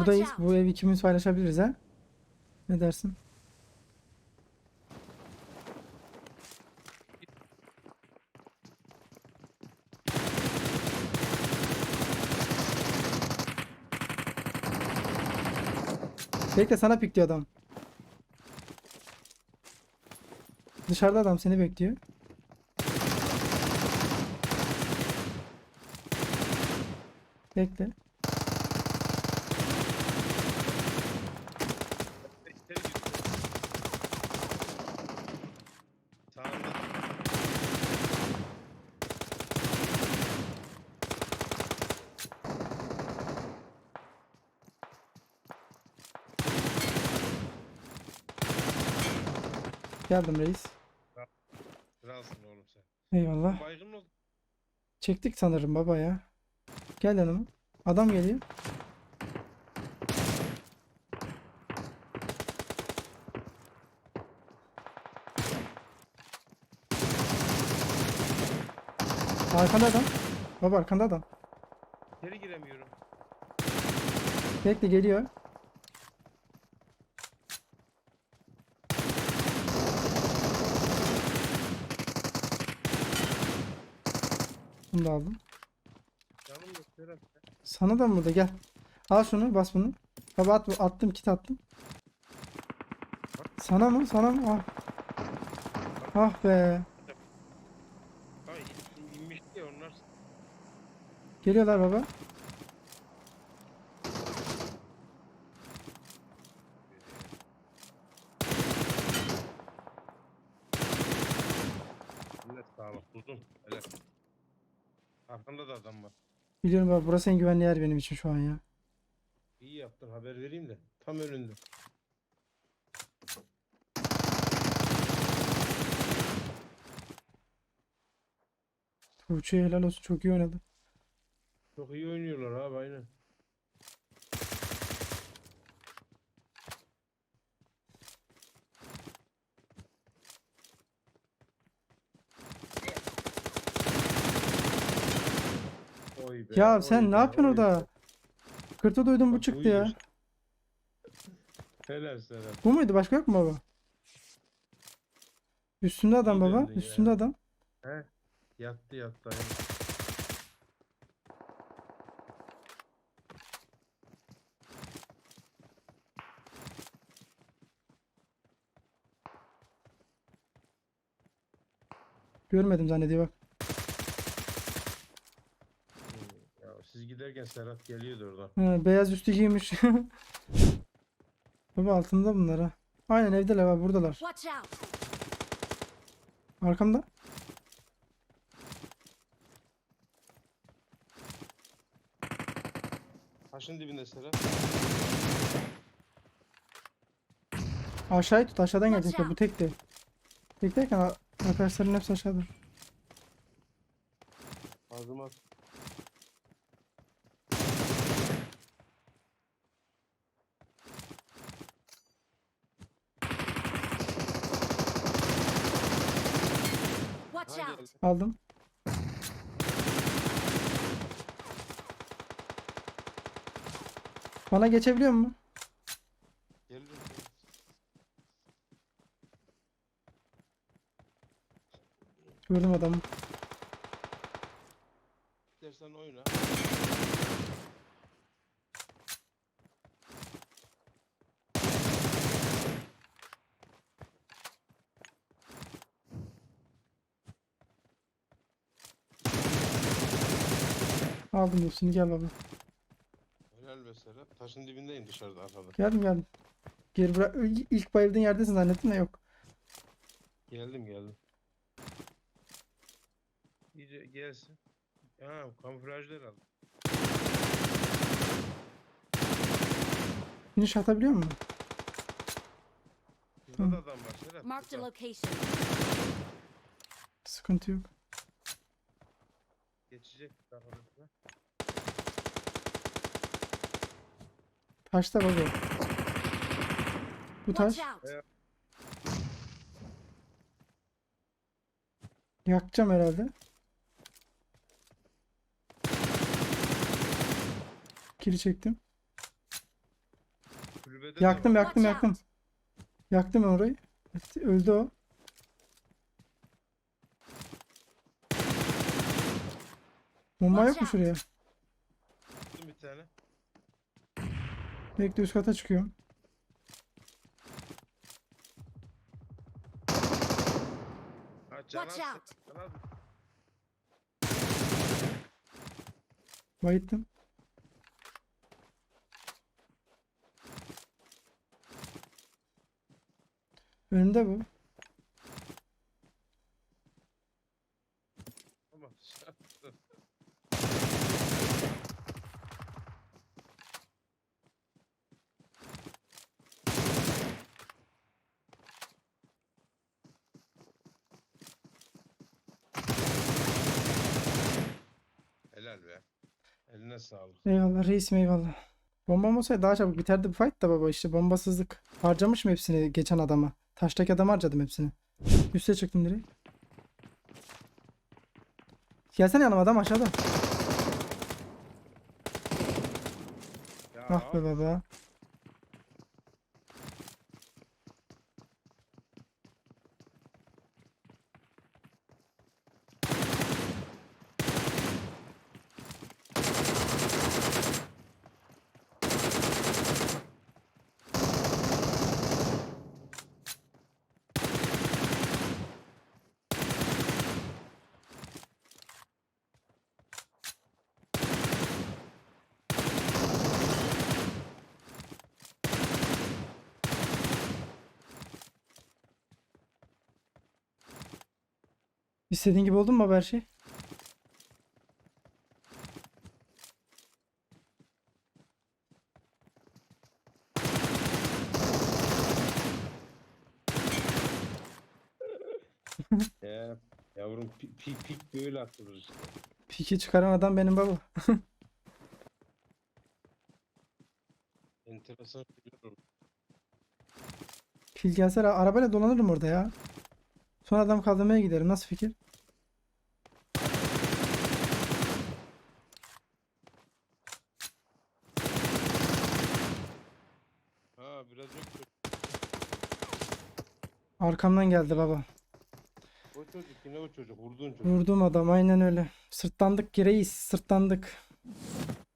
buradayız. Bu ev ikimiz paylaşabiliriz ha. Ne dersin? Bekle sana pikliyor adam. Dışarıda adam seni bekliyor. Bekle. Geldim reis. Kralsın oğlum sen. Eyvallah. Baygın ol. Çektik sanırım baba ya. Gel yanıma. Adam geliyor. Arkanda adam. Baba arkanda adam. İçeri giremiyorum. Bekle geliyor. Bunu da aldım. Canım yok. Sana da mı burada gel. Al şunu bas bunu. Baba at, attım kit attım. Sana mı? Sana mı? Ah. Ah be. İnmişti onlar. Geliyorlar baba. Millet sağlık uzun. Helal. Arkanda da adam var. Biliyorum baba burası en güvenli yer benim için şu an ya. İyi yaptın haber vereyim de. Tam önünde. Tuğçe'ye helal olsun çok iyi oynadı. Çok iyi oynuyorlar abi aynen. Oy be, Ya oy sen ne be, yapıyorsun oy orada? be. Duydum bu Bak, çıktı ya. Helal Serhat. Bu muydu? Başka yok mu baba? Üstünde adam baba. döndün ya. Üstünde adam. He? Yattı yattı aynen. Görmedim zannediyor bak. Giderken Serhat geliyordu oradan. Ha, beyaz üstü giymiş. baba altında bunlar ha. Aynen evdeler baba buradalar. Watch out! Arkamda. Taşın dibinde Serhat. Aşağıyı tut aşağıdan gelecekler. Bu tek de. Tek derken arkadaşların hepsi aşağıda. Ağzıma at. Watch out! Aldım. Bana geçebiliyor mu? Gördüm adamı. İstersen oyna. Aldım hepsini gel baba. Helal be Serhat. Taşın dibindeyim dışarıda arkada. Geldim geldim. Geri bırak. İlk bayıldığın yerdesin zannettim de yok. Geldim geldim. İyice gelsin. Ha kamuflajlar aldım. Finish atabiliyor musun? Burada da adam var Serhat. Marked a burada. location. Sıkıntı yok. Geçecek. daha orasına. Taşta baba. Bu taş. Watch out! Yakacağım herhalde. Kili çektim. kulübede de Yaktım var. yaktım Watch yaktım. Yaktım orayı. Öldü o. Bomba yok mu şuraya? Bir tane. Bekle üst kata çıkıyorum. Ha, can Watch out. can Bayıttım. Önümde bu. Ama dışarı- Helal be. Eline sağlık. Eyvallah reisim eyvallah. Bombam olsaydı daha çabuk biterdi bu fight da baba işte bombasızlık. Harcamışım hepsini geçen adama. Taştaki adam harcadım hepsini. Üste çıktım direkt. Gelsene yanıma adam aşağıda. Ya Ah be baba. İstediğin gibi oldu mu baba her şey? Ya, yavrum pik pik, pik böyle atılır işte. Piki çıkaran adam benim baba. Enteresan şeyler oldu. Pil gelse ara- arabayla dolanırım orada ya. Sonra adam kaldırmaya giderim. Nasıl fikir? Ha biraz yok. Arkamdan geldi baba. O çocuk yine o çocuk. Vurduğun çocuk. Vurdum adam aynen öyle. Sırtlandık ki reis sırtlandık.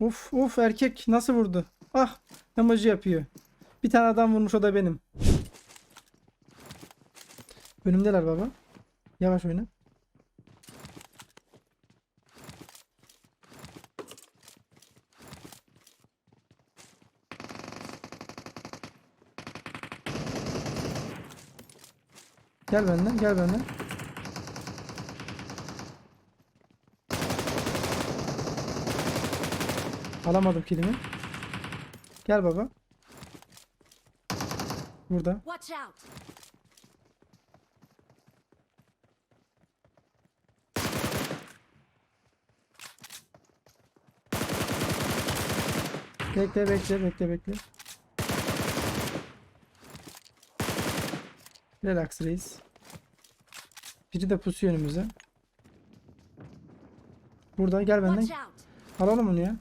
Uf uf erkek nasıl vurdu? Ah emoji yapıyor. Bir tane adam vurmuş o da benim. Önümdeler baba. Yavaş oyna. Gel benden, gel benden. Alamadım kilimi. Gel baba. Burada. Bekle bekle bekle bekle. Relax reis. Biri de pusuyor önümüze. Burada gel benden. Alalım onu ya.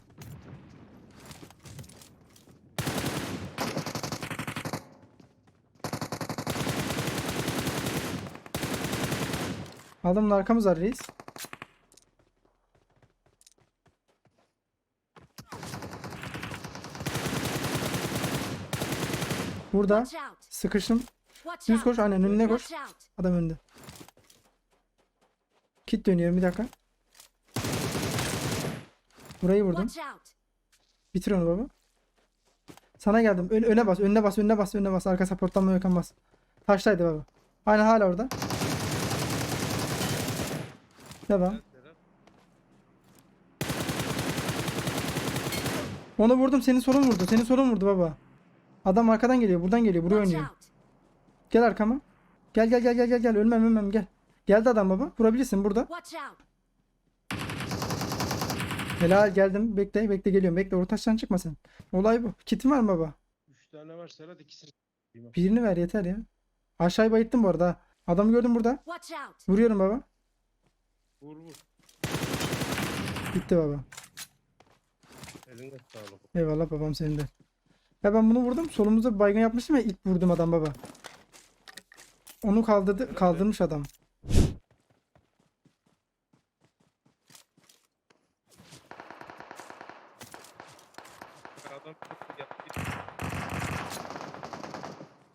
Aldım da arkamız var reis. Burada sıkıştım. Düz koş aynen önüne koş. Adam önde. Kit dönüyorum bir dakika. Burayı vurdum. Bitir onu baba. Sana geldim. Ön- öne bas, önüne bas, önüne bas, önüne bas. Arka supporttan Ökan bas. Taştaydı baba. Aynen hala orada. Devam. Onu vurdum. Senin solun vurdu. Senin solun vurdu baba. Adam arkadan geliyor. Buradan geliyor. Buraya oynuyor. Gel arkama. Gel gel gel gel gel gel. Ölmem ölmem gel. Geldi adam baba. Vurabilirsin burada. Helal geldim. Bekle bekle geliyorum. Bekle ortaçtan çıkma sen. Olay bu. Kitin var mı baba? Üç tane var Serhat ikisini. Birini ver yeter ya. Aşağıya bayıttım bu arada. Adamı gördüm burada. Vuruyorum baba. Vur vur. Bitti baba. Eline sağlık. Eyvallah babam senin de. Ya ben bunu vurdum. Solumuzda bir baygın yapmıştım ya ilk vurdum adam baba. Onu kaldırdı, kaldırmış adam. Adam yattı.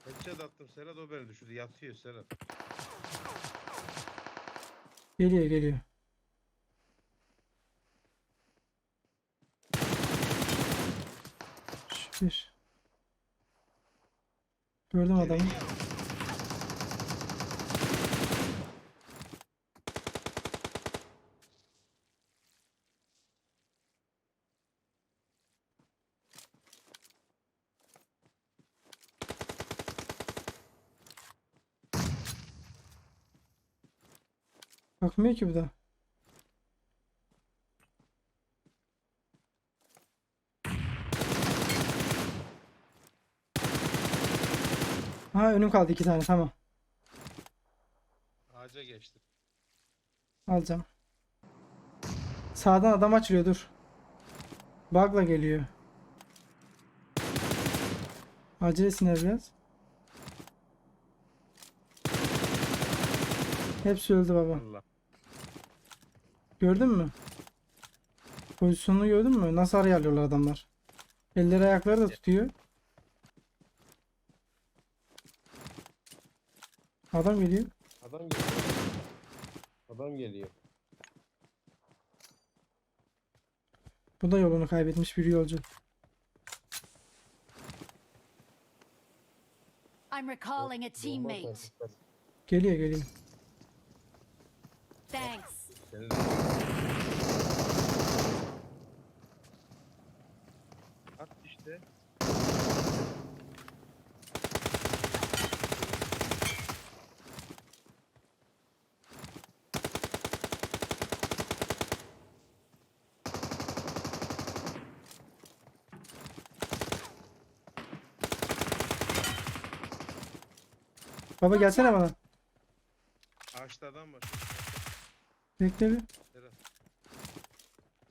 Headshot attım Serhat o beni düşürdü. Yatıyor Serhat. Geliyor geliyor. Bir. Gördüm adamı. Bakmıyor ki bu da. Ha önüm kaldı iki tane tamam. Ağaca geçti. Alacağım. Sağdan adam açılıyor dur. Bug'la geliyor. Acelesinler biraz. Hepsi öldü baba. Allah. Gördün mü? Pozisyonunu gördün mü? Nasıl araya alıyorlar adamlar. Elleri ayakları da tutuyor. Adam geliyor. Adam geliyor. Adam geliyor. Bu da yolunu kaybetmiş bir yolcu. I'm recalling a teammate. Geliyor geliyor. Thanks de- At işte. Baba gelsene bana. Ağaçta adam var. Bekle bir. Serhat.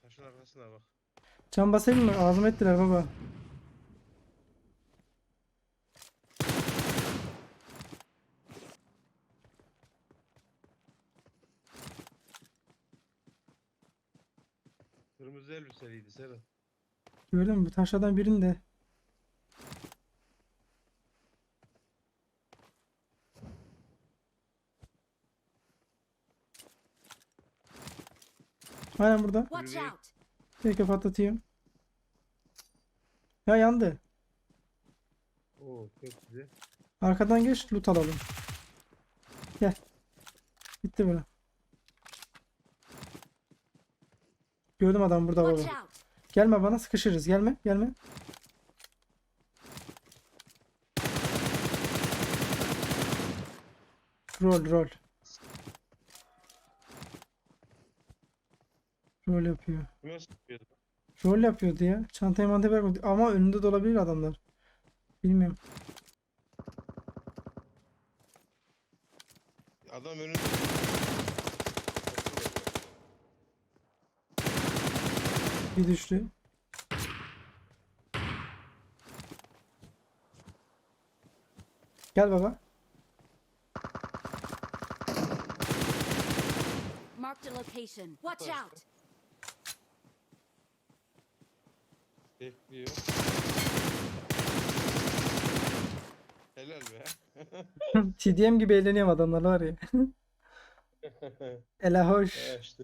Taşın arkasına bak. Can basayım mı? Ağzıma ettiler baba. Kırmızı elbiseliydi Serhat. Gördün mü? Taşlardan birinde. Aynen burada. Bekle patlatayım. Ya yandı. Oo çok güzel. Arkadan geç loot alalım. Gel. Bitti bura. Gördüm adam burada baba. Gelme bana sıkışırız. Gelme gelme. Rol rol. Rol yapıyor. Kime sıkıyordu? Rol yapıyordu ya. Çantayı mantayı bırakmadı. Ama önünde de olabilir adamlar. Bilmiyorum. Adam önünde. Bir düştü. Gel baba. Marked a location. Watch out. Bekliyor. Helal be. TDM gibi eğleniyorum adamlar var ya. Ela hoş. Ya işte.